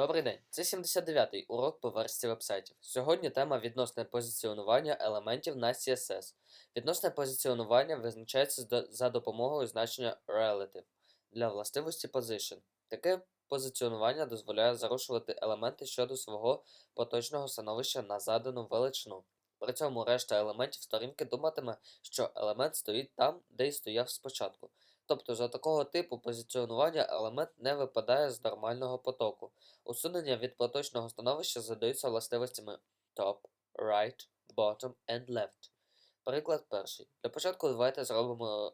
Добрий день, це 79-й урок по версії вебсайтів. Сьогодні тема відносне позиціонування елементів на CSS. Відносне позиціонування визначається за допомогою значення relative для властивості position. Таке позиціонування дозволяє зарушувати елементи щодо свого поточного становища на задану величину. При цьому решта елементів сторінки думатиме, що елемент стоїть там, де й стояв спочатку. Тобто за такого типу позиціонування елемент не випадає з нормального потоку. Усунення від поточного становища задаються властивостями top, right, bottom and left. Приклад перший. Для початку давайте зробимо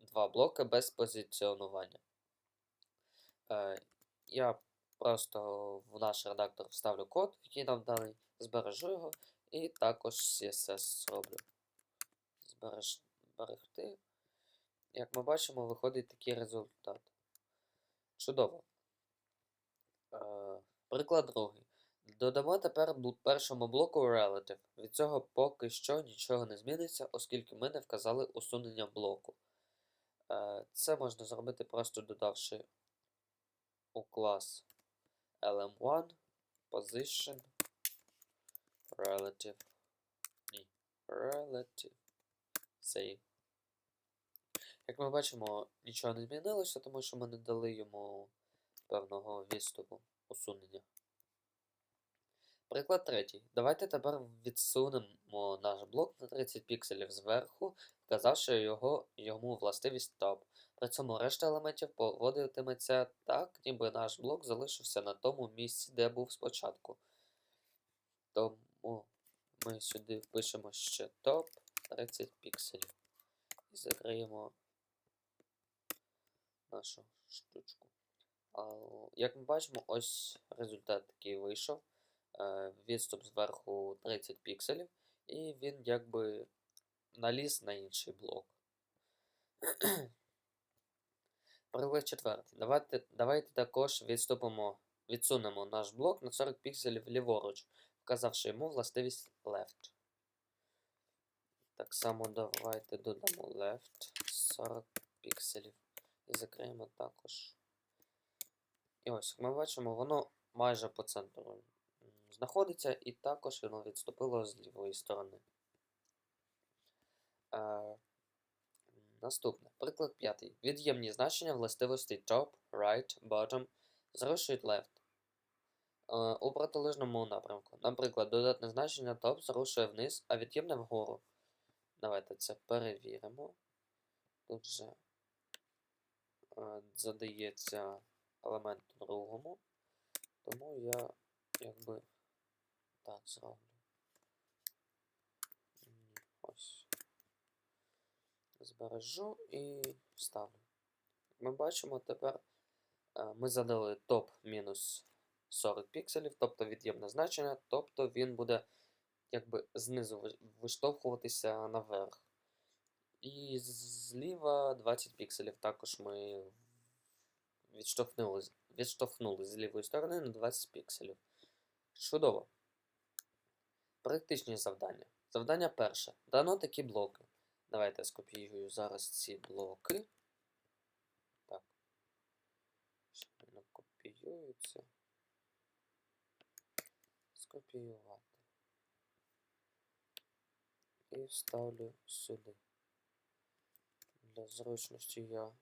два блоки без позиціонування. Е, я просто в наш редактор вставлю код, який нам даний, збережу його, і також CSS зроблю. Збереж... Зберегти. Як ми бачимо, виходить такий результат. Чудово. Е, приклад другий. Додамо тепер першому блоку relative. Від цього поки що нічого не зміниться, оскільки ми не вказали усунення блоку. Е, це можна зробити просто додавши у клас lm1 position relative. Ні. Relative. Save. Як ми бачимо, нічого не змінилося, тому що ми не дали йому певного відступу усунення. Приклад третій. Давайте тепер відсунемо наш блок на 30 пікселів зверху, вказавши його, йому властивість top. При цьому решта елементів поводитиметься так, ніби наш блок залишився на тому місці, де був спочатку. Тому ми сюди впишемо ще top 30 пікселів. І закриємо нашу штучку. Як ми бачимо, ось результат такий вийшов. Е, Відступ зверху 30 пікселів, і він якби наліз на інший блок. Приклад четвертий. Давайте, давайте також відступимо, відсунемо наш блок на 40 пікселів ліворуч, вказавши йому властивість left. Так само давайте додамо left 40 пікселів. І закриємо також. І ось, як ми бачимо, воно майже по центру знаходиться, і також воно відступило з лівої сторони. Е, наступне. Приклад п'ятий. Від'ємні значення властивостей top, right, bottom зарушують left. Е, у протилежному напрямку. Наприклад, додатне значення top зарушує вниз, а від'ємне вгору. Давайте це перевіримо. Тут же задається елемент другому, тому я якби так зроблю. Ось. Збережу і вставлю. Ми бачимо тепер, е, ми задали топ мінус 40 пікселів, тобто від'ємне значення, тобто він буде якби знизу виштовхуватися наверх. І зліва 20 пікселів також ми відштовхнули, відштовхнули з лівої сторони на 20 пікселів. Чудово. Практичні завдання. Завдання перше. Дано такі блоки. Давайте я скопіюю зараз ці блоки. Так. Ще не копіюється. Скопіювати. І вставлю сюди. Для зручності я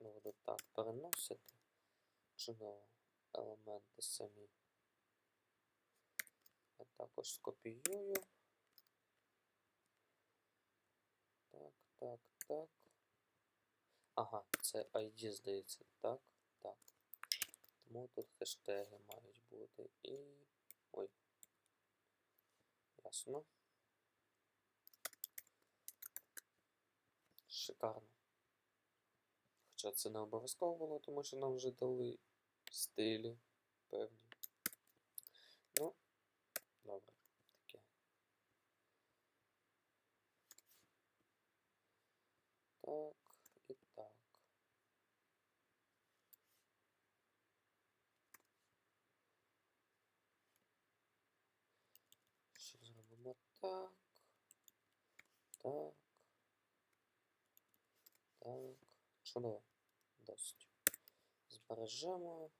буду так переносити. Чудово. Елементи самі. Я також скопіюю. Так, так, так. Ага, це ID здається. Так, так. Тому тут хештеги мають бути і. Ой. Ясно. Шикарно. Хоча це не обов'язково було, тому що нам вже дали стилі певні. Ну, добре, таке. Так, і так. Ще зробимо так. Так. Так. Досить. Збережемо.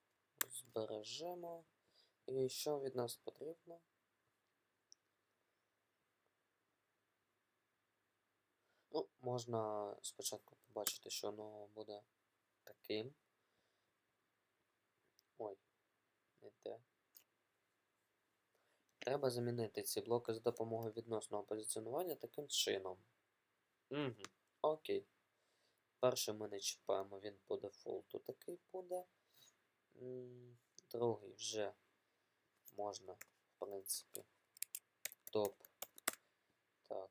збережемо. І що від нас потрібно? Ну, можна спочатку побачити, що воно буде таким. Ой, не те. Треба замінити ці блоки за допомогою відносного позиціонування таким чином. Угу, окей. Перший ми не чіпаємо, він по дефолту такий буде. Другий вже можна, в принципі, топ. Так,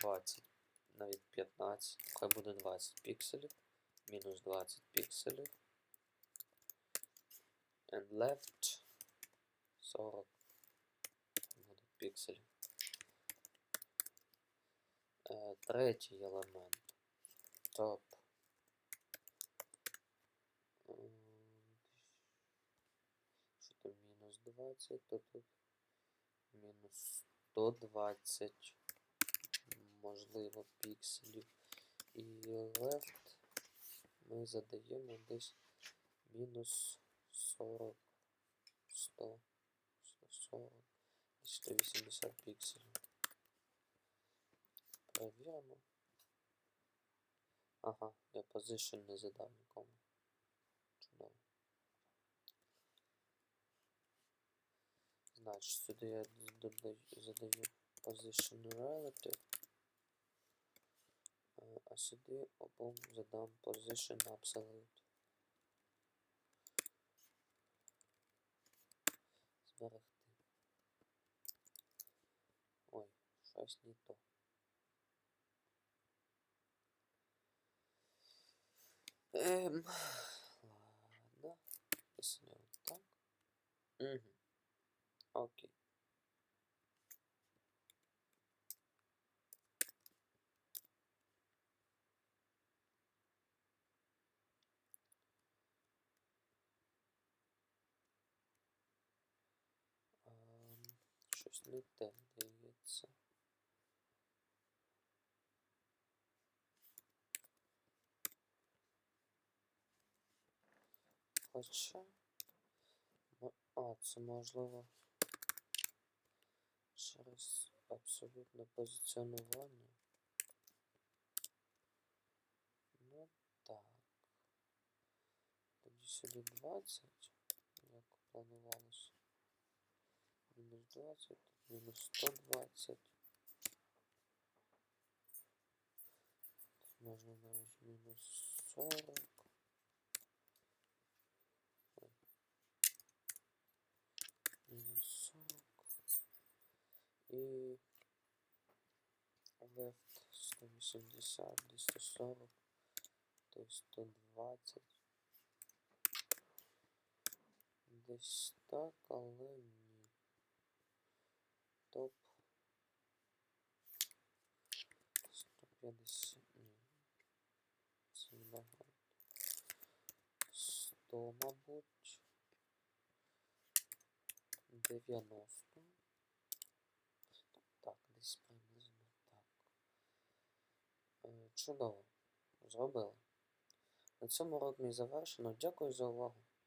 20, навіть 15, хай буде 20 пікселів. Мінус 20 пікселів. And left 40 буде пікселів. Е, третій елемент. Топ. М, Що там мінус 20, то тут мінус 120, можливо, пікселів. І left ми задаємо десь мінус 40, 100, 140, десь 180 пікселів. Перевіримо. Ага, я position не задав нікому. Чудово. Значить, сюди я додаю, задаю position relative. е, А сюди обом задам position absolute. Зберегти. Ой, щось не то. Ем, ладно. Если вот так. Угу. Окей. Ем, щось не те. Хоча. А, це можливо через абсолютне позиціонування. Ну так. Тоді сюди 20, як планувалося. Мінус 20, тут мінус 120. Тут можна навіть мінус 40. Ой. Мінус 40. І left 180, десь 140, то 120. Десь так, але ні. Топ 150. Ні. Це небагато. 100, мабуть. 90. Так, десь приблизно так. Е, Чудово. Зробили. На цьому урок мій завершено. Дякую за увагу.